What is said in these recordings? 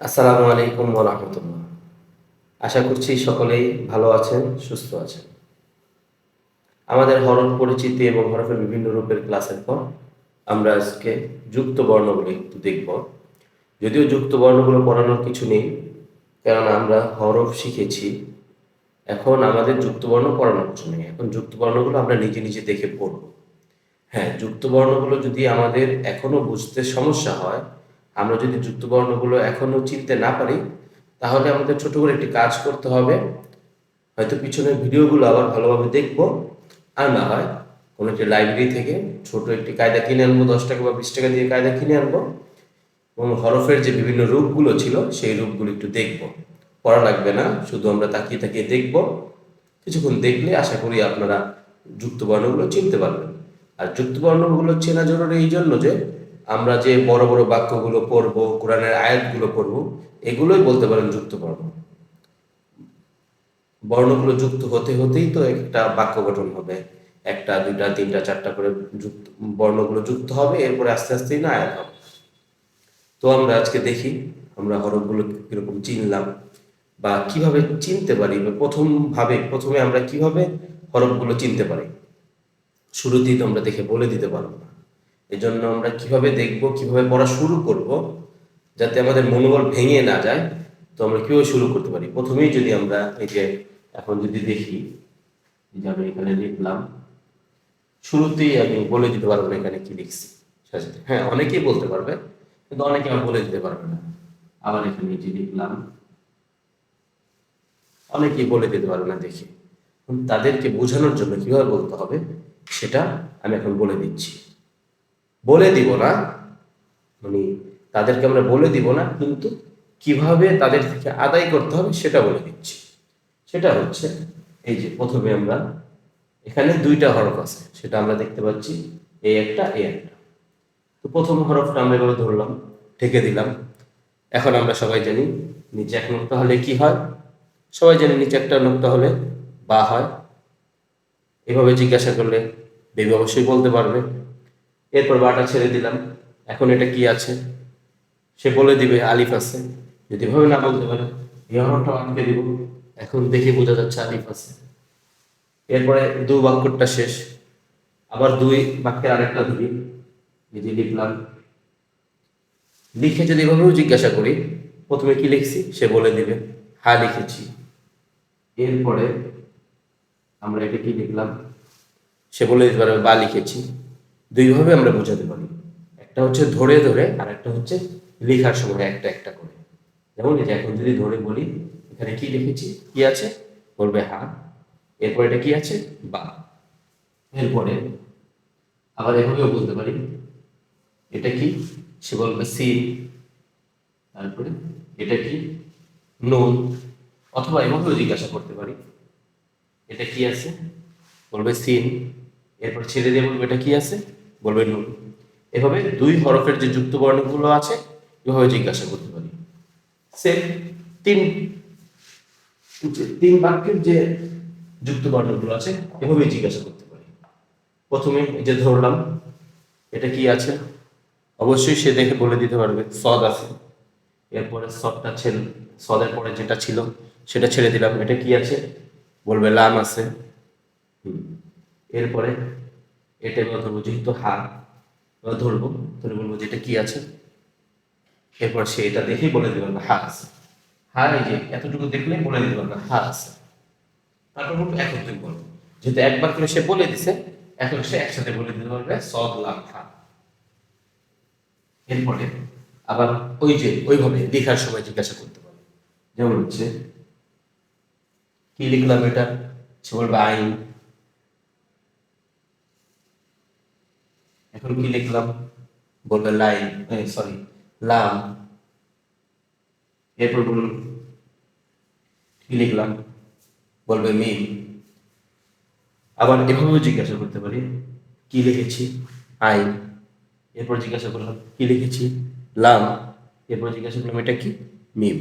আসসালামু আলাইকুম রহমতুল্লাহ। আশা করছি সকলেই ভালো আছেন, সুস্থ আছেন। আমাদের হরফ পরিচিতি এবং হরফের বিভিন্ন রূপের ক্লাসের পর আমরা আজকে যুক্ত বর্ণগুলো একটু দেখব। যদিও যুক্ত বর্ণগুলো পড়ানোর কিছু নেই কারণ আমরা হরফ শিখেছি। এখন আমাদের যুক্ত বর্ণ পড়ানোর কিছু নেই। এখন যুক্ত বর্ণগুলো আমরা নিজে নিজে দেখে পড়ব। হ্যাঁ যুক্ত বর্ণগুলো যদি আমাদের এখনও বুঝতে সমস্যা হয় আমরা যদি যুক্ত বর্ণগুলো এখনও চিনতে না পারি, তাহলে আমাদের ছোট করে একটি কাজ করতে হবে। হয়তো পিছনের ভিডিওগুলো আবার ভালোভাবে দেখব। আর না হয় কোনো একটি লাইব্রেরি থেকে ছোট একটি কায়দা কিনে আনব, দশ টাকা বা বিশ টাকা দিয়ে কায়দা কিনে আনব। এবং হরফের যে বিভিন্ন রূপগুলো ছিল, সেই রূপগুলো একটু দেখব। পড়া লাগবে না, শুধু আমরা তাকিয়ে তাকিয়ে দেখব। কিছুক্ষণ দেখলে আশা করি আপনারা যুক্ত বর্ণগুলো চিনতে পারবেন। আর যুক্ত বর্ণগুলো চেনা জরুরি এই জন্য যে আমরা যে বড় বড় বাক্যগুলো পড়ব, কোরআনের আয়াতগুলো পড়ব, এগুলোই বলতে পারেন যুক্ত বর্ণ বর্ণগুলো যুক্ত হতে হতেই তো একটা বাক্য গঠন হবে। একটা, দুইটা, তিনটা, চারটা করে যুক্ত, বর্ণগুলো যুক্ত হবে, এরপরে আস্তে আস্তেই না আয়াত হবে। তো আমরা আজকে দেখি আমরা হরফগুলো কীরকম চিনলাম বা কীভাবে চিনতে পারি বা প্রথম ভাবে প্রথমে আমরা কীভাবে হরফগুলো চিনতে পারি। শুরুতেই তো আমরা দেখে বলে দিতে পারব না। এজন্য আমরা কীভাবে দেখব, কীভাবে পড়া শুরু করব যাতে আমাদের মনোবল ভেঙে না যায়, তো আমরা কীভাবে শুরু করতে পারি? প্রথমেই যদি আমরা এই যে এখন যদি দেখি যে আমি এখানে লিখলাম, শুরুতেই আমি বলে দিতে পারব না এখানে কি লিখছি। হ্যাঁ অনেকেই বলতে পারবে, কিন্তু অনেকে আমার বলে দিতে পারবে না। আবার এখানে যে লিখলাম, অনেকেই বলে দিতে পারবে না দেখি। তাদেরকে বোঝানোর জন্য কীভাবে বলতে হবে, সেটা আমি এখন বলে দিচ্ছি। বলে দিব না মানে তাদেরকে আমরা বলে দিব না, কিন্তু কীভাবে তাদের থেকে আদায় করতে হবে সেটা বলে দিচ্ছি। সেটা হচ্ছে, এই যে প্রথমে আমরা, এখানে দুইটা হরফ আছে, সেটা আমরা দেখতে পাচ্ছি এই একটা এই একটা। তো প্রথম হরফটা আমরা এভাবে ধরলাম ঠেকে দিলাম। এখন আমরা সবাই জানি, নিচে এক নোক্তা হলে কি হয়? সবাই জানি নিচে একটা নোক্তা হলে বা হয়। এভাবে জিজ্ঞাসা করলে বেবি অবশ্যই বলতে পারবে। এরপর বাটা ছেড়ে দিলাম। এখন এটা কি আছে? সে বলে দিবে আলিফ আছে। যদি ভাবে না বলতে পারে, এই হরফটা আটকে দিব। এখন দেখে বোঝা যাচ্ছে আলিফ আছে। এরপরে দু বাক্যটা শেষ। আবার দুই বাক্যের আরেকটা ধরি। যদি লিখলাম। লিখে যদি এভাবেও জিজ্ঞাসা করি, প্রথমে কি লিখছি? সে বলে দিবে হা লিখেছি। এরপরে আমরা এটা কি লিখলাম? সে বলে দিতে পারবে, বা লিখেছি। দুইভাবে আমরা বোঝাতে পারি। একটা হচ্ছে ধরে ধরে আর একটা হচ্ছে লেখার সময় একটা একটা করে। যেমন এই যে এখন যদি ধরে বলি, এখানে কি লিখেছি? কি আছে? বলবে হা। এরপর এটা কি আছে? বা। এরপরে আবার এভাবেও বলতে পারি। এটা কি? সে বলবে সি। তারপরে এটা কি? নুন। অথবা এভাবেও জিজ্ঞাসা করতে পারি। এটা কি আছে? বলবে সিন। এরপর ছেড়ে দিয়ে বলবে এটা কি আছে? বলবে নুন এভাবে দুই হরফের যে যুক্ত বর্ণগুলো আছে, এভাবে জিজ্ঞাসা করতে পারি। সে তিন তিন বাক্যের যে যুক্ত বর্ণগুলো আছে এভাবেই জিজ্ঞাসা করতে পারি। প্রথমে যে ধরলাম, এটা কি আছে? অবশ্যই সে দেখে বলে দিতে পারবে, সদ আছে। এরপরে সদটা ছেড়ে সদের পরে যেটা ছিল, সেটা ছেড়ে দিলাম। এটা কি আছে? বলবে লাম আছে। এরপরে এটা এবার ধরবো, যেহেতু হা এবার ধরবো, ধরে বলব যে এটা কি আছে? এরপর সে এটা দেখেই বলে পারবে হা আছে। হা এই যে এতটুকু দেখলেই বলে দিতে পারবে হা আছে। তারপর বলব এখন তুই বল যেহেতু একবার করে সে বলে দিছে, এখন সে একসাথে বলে দিতে পারবে সদ লাম হা এরপরে আবার ওই যে ওইভাবে লেখার সময় জিজ্ঞাসা করতে পারবে যেমন হচ্ছে, কি লিখলাম এটা? সে বলবে আইন। এখন কি লিখলাম? বলবে লাইন সরি লাম। এরপর বলুন, কি লিখলাম? বলবে মিম। আবার এভাবেও জিজ্ঞাসা করতে পারি, কি লিখেছি? আই। এরপর জিজ্ঞাসা করলাম, কি লিখেছি? লাম। এরপর জিজ্ঞাসা করলাম, এটা কি? মিম।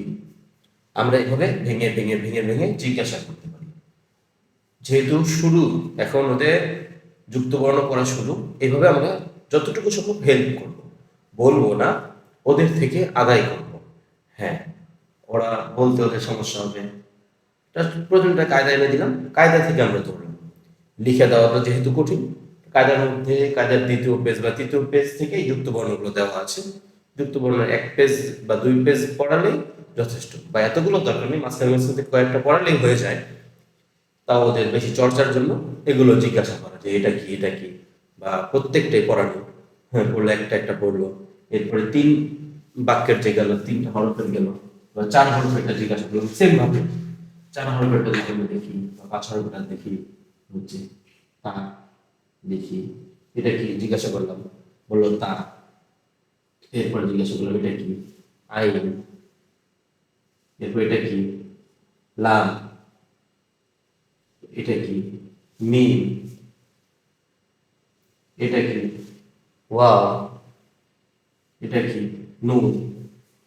আমরা এভাবে ভেঙে ভেঙে ভেঙে ভেঙে জিজ্ঞাসা করতে পারি। যেহেতু শুরু, এখন ওদের যুক্ত বর্ণ করা শুরু এইভাবে আমরা যতটুকু সম্ভব হেল্প করব। বলব না, ওদের থেকে আদায় করব। হ্যাঁ ওরা বলতে ওদের সমস্যা হবে। প্রথমটা কায়দা এনে দিলাম, কায়দা থেকে আমরা ধরলাম লিখে দেওয়াটা যেহেতু কঠিন, কায়দার মধ্যে কায়দার দ্বিতীয় পেজ বা তৃতীয় পেজ থেকে এই যুক্ত বর্ণগুলো দেওয়া আছে। যুক্ত বর্ণ এক পেজ বা দুই পেজ পড়ালেই যথেষ্ট, বা এতগুলো দরকার নেই, মাঝখানে মাঝখানে কয়েকটা পড়ালেই হয়ে যায়। তাও ওদের বেশি চর্চার জন্য এগুলো জিজ্ঞাসা করা যে এটা কি এটা কি? বা প্রত্যেকটাই পড়ানো। হ্যাঁ পড়ল একটা একটা পড়ল। এরপরে তিন বাক্যের যে গেল, তিনটা হরফের গেল, বা চার হরফেরটা জিজ্ঞাসা করল সেম ভাবে। চার হরফেরটা যদি আমরা দেখি, বা পাঁচ হরফেরটা দেখি, হচ্ছে তা, দেখি, এটা কি? জিজ্ঞাসা করলাম, বলল তা। এরপরে জিজ্ঞাসা করলাম, এটা কি? আইন। এরপর এটা কি? লাম। এটা কি? মিম। এটা কি? ওয়া এটা কি? নুন।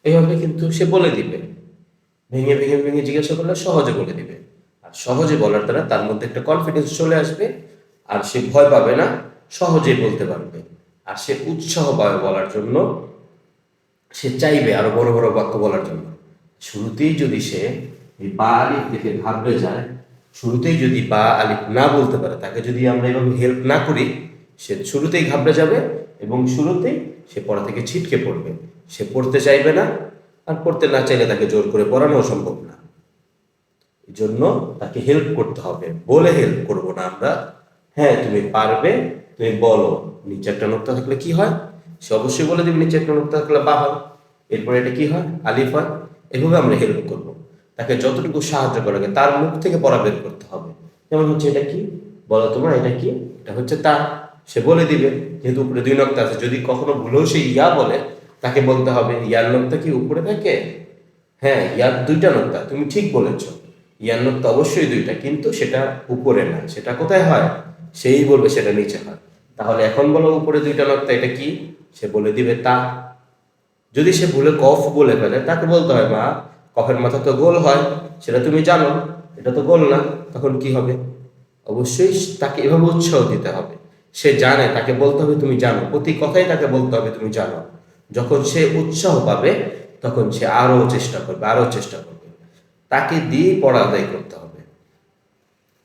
এইভাবে কিন্তু সে বলে দিবে। ভেঙে ভেঙে ভেঙে জিজ্ঞাসা করলে সহজে বলে দিবে। আর সহজে বলার দ্বারা তার মধ্যে একটা কনফিডেন্স চলে আসবে। আর সে ভয় পাবে না, সহজেই বলতে পারবে। আর সে উৎসাহ পাবে বলার জন্য। সে চাইবে আরও বড় বড় বাক্য বলার জন্য। শুরুতেই যদি সে এই বা আলিফ থেকে ঘাবড়ে যায় শুরুতেই যদি বা আলিফ না বলতে পারে, তাকে যদি আমরা এভাবে হেল্প না করি, সে শুরুতেই ঘাবড়ে যাবে এবং শুরুতেই সে পড়া থেকে ছিটকে পড়বে। সে পড়তে চাইবে না আর পড়তে না চাইলে তাকে জোর করে পড়ানো সম্ভব না। এই জন্য তাকে হেল্প করতে হবে। বলে হেল্প করব না আমরা। হ্যাঁ তুমি পারবে, তুমি বলো। নিচে একটা নোক্তা থাকলে কি হয়? সে অবশ্যই বলে দিবে, নিচে একটা নোক্তা থাকলে বা হয়। এরপরে এটা কি হয়? আলিফ হয়। এভাবে আমরা হেল্প করব। তাকে যতটুকু সাহায্য করা যায় তার মুখ থেকে পড়া বের করতে হবে। যেমন হচ্ছে এটা কি? বলো তোমার, এটা কি? এটা হচ্ছে তা। সে বলে দিবে, যেহেতু উপরে দুই নক্তা আছে, যদি কখনো ভুলেও সে ইয়া বলে, তাকে বলতে হবে, ইয়ার নক্তা কি উপরে থাকে? হ্যাঁ ইয়ার দুইটা নক্তা, তুমি ঠিক বলেছ। ইয়ার নোক্তা অবশ্যই দুইটা, কিন্তু সেটা উপরে না, সেটা কোথায় হয়? সেই বলবে সেটা নিচে হয়। তাহলে এখন বলো উপরে দুইটা নক্তা, এটা কি? সে বলে দিবে তা। যদি সে ভুলে, কফ বলে ফেলে, তাকে বলতে হয়, মা কফের মাথা তো গোল হয়, সেটা তুমি জানো, এটা তো গোল না, তখন কি হবে? অবশ্যই তাকে এভাবে উৎসাহ দিতে হবে। সে জানে, তাকে বলতে হবে তুমি জানো, প্রতি কথাই তাকে বলতে হবে তুমি জানো। যখন সে উৎসাহ পাবে, তখন সে আরও চেষ্টা করবে, আরও চেষ্টা করবে। তাকে দিয়ে পড়া আদায় করতে হবে।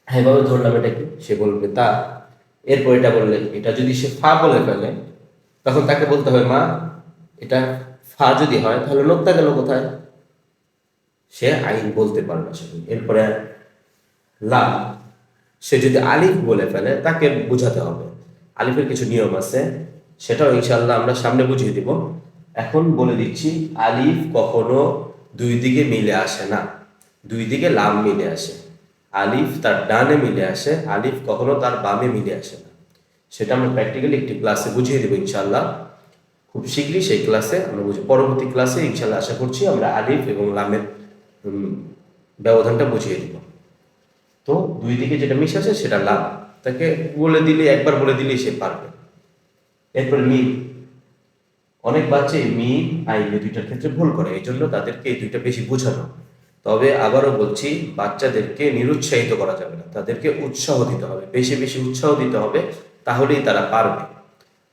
হ্যাঁ এভাবে ধরলাম এটা কি? সে বলবে, তা। এরপর এটা বললে, এটা যদি সে ফা বলে ফেলে, তখন তাকে বলতে হবে, মা, এটা ফা যদি হয়, তাহলে লোকটা গেল কোথায়? সে আইন বলতে পারবে সেদিন। এরপরে লাম সে যদি আলিফ বলে ফেলে, তাকে বোঝাতে হবে। আলিফের কিছু নিয়ম আছে, সেটাও ইনশাল্লাহ আমরা সামনে বুঝিয়ে দিব। এখন বলে দিচ্ছি, আলিফ কখনো দুই দিকে মিলে আসে না। দুই দিকে লাম মিলে আসে। আলিফ তার ডানে মিলে আসে, আলিফ কখনো তার বামে মিলে আসে না। সেটা আমরা প্র্যাকটিক্যালি একটি ক্লাসে বুঝিয়ে দেবো ইনশাল্লাহ খুব শীঘ্রই সেই ক্লাসে আমরা বুঝি পরবর্তী ক্লাসে ইনশাল্লাহ আশা করছি আমরা আলিফ এবং লামের ব্যবধানটা বুঝিয়ে দিব তো দুই দিকে যেটা মিশ আছে সেটা লাভ। তাকে বলে দিলে, একবার বলে দিলেই সে পারবে। এরপর মিম অনেক বাচ্চা আইন এই দুইটার ক্ষেত্রে ভুল করে। এই জন্য তাদেরকে এই দুইটা বেশি বোঝানো। তবে আবারও বলছি, বাচ্চাদেরকে নিরুৎসাহিত করা যাবে না। তাদেরকে উৎসাহ দিতে হবে। বেশি বেশি উৎসাহ দিতে হবে, তাহলেই তারা পারবে।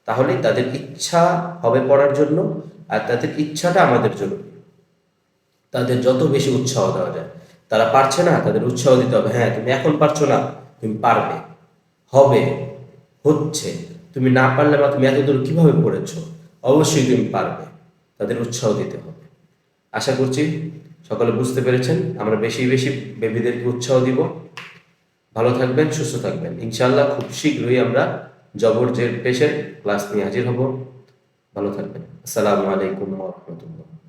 তাহলেই তাদের ইচ্ছা হবে পড়ার জন্য, আর তাদের ইচ্ছাটা আমাদের জরুরি তাদের যত বেশি উৎসাহ দেওয়া যায়। তারা পারছে না, তাদের উৎসাহ দিতে হবে। হ্যাঁ তুমি এখন পারছ না, তুমি পারবে। হবে, হচ্ছে। তুমি না পারলে বা তুমি এতদূর কীভাবে পড়েছো? অবশ্যই তুমি পারবে। তাদের উৎসাহ দিতে হবে। আশা করছি সকলে বুঝতে পেরেছেন। আমরা বেশি বেশি বেবিদেরকে উৎসাহ দিব। ভালো থাকবেন, সুস্থ থাকবেন। ইনশাল্লাহ খুব শীঘ্রই আমরা জবর জের পেশের ক্লাস নিয়ে হাজির হব। ভালো থাকবেন। আসসালামু আলাইকুম রহমতুল্লাহ।